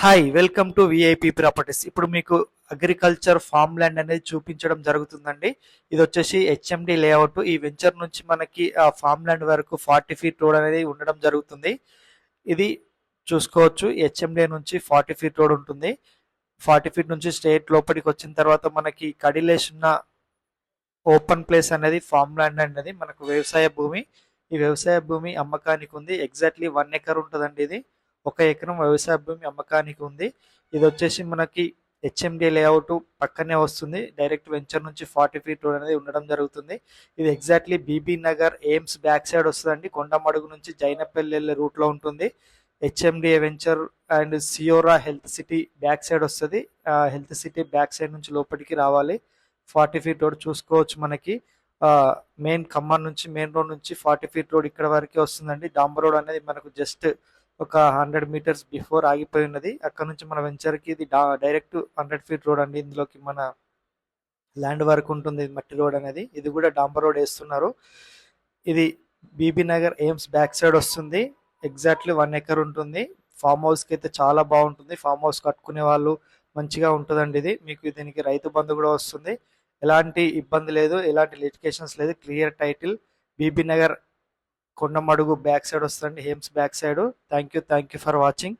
Hi welcome to VIP properties ఇప్పుడు మీకు agriculture form land అనేది చూపించడం జరుగుతుందండి. ఇది వచ్చేసి హెచ్ఎండి లేఅవుట్ ఈ వెంచర్ నుంచి మనకి ఆ ఫామ్ ల్యాండ్ వరకు ఫార్టీ ఫీట్ రోడ్ అనేది ఉండడం జరుగుతుంది. ఇది చూసుకోవచ్చు. హెచ్ఎండి నుంచి ఫార్టీ ఫీట్ రోడ్ ఉంటుంది. ఫార్టీ ఫీట్ నుంచి స్టేట్ లోపలికి వచ్చిన తర్వాత మనకి కడిలేసిన ఉన్న ఓపెన్ ప్లేస్ అనేది ఫామ్ ల్యాండ్ అనేది మనకు వ్యవసాయ భూమి. ఈ వ్యవసాయ భూమి అమ్మకానికి ఉంది. ఎగ్జాక్ట్లీ వన్ ఎకర్ ఉంటుందండి ఇది. ఒక ఎకరం వ్యవసాయ భూమి అమ్మకానికి ఉంది. ఇది వచ్చేసి మనకి హెచ్ఎండి లేఅవుట్ పక్కనే వస్తుంది. డైరెక్ట్ వెంచర్ నుంచి ఫార్టీ ఫీట్ రోడ్ అనేది ఉండడం జరుగుతుంది. ఇది exactly Bibi Nagar AIIMS back side వస్తుందండి. కొండమడుగు నుంచి జైనపల్లి వెళ్ళే రూట్లో ఉంటుంది. HMDA venture and Siora health city back side వస్తుంది. హెల్త్ సిటీ బ్యాక్ సైడ్ నుంచి లోపలికి రావాలి. ఫార్టీ ఫీట్ రోడ్ చూసుకోవచ్చు మనకి. మెయిన్ ఖమ్మం నుంచి మెయిన్ రోడ్ నుంచి ఫార్టీ ఫీట్ రోడ్ ఇక్కడ వరకే వస్తుందండి. డాంబర్ రోడ్ అనేది మనకు జస్ట్ ఒక హండ్రెడ్ మీటర్స్ బిఫోర్ ఆగిపోయి ఉన్నది అక్కడ నుంచి మన వెంచర్కి ఇది డైరెక్ట్ హండ్రెడ్ ఫీట్ రోడ్ అండి. ఇందులోకి మన ల్యాండ్ వరకు ఉంటుంది ఇది మట్టి రోడ్ అనేది. ఇది కూడా డాంబర్ రోడ్ వేస్తున్నారు. ఇది Bibi Nagar AIIMS back side వస్తుంది. ఎగ్జాక్ట్లీ వన్ ఎకర్ ఉంటుంది. ఫామ్ హౌస్కి అయితే చాలా బాగుంటుంది. ఫామ్ హౌస్ కట్టుకునే వాళ్ళు మంచిగా ఉంటుందండి ఇది. మీకు దీనికి రైతు బంధు కూడా వస్తుంది. ఎలాంటి ఇబ్బంది లేదు ఎలాంటి లిటికేషన్స్ లేదు. Clear title BB Nagar Kondamadugu back side వస్తుంది homes back side. Thank you thank you for watching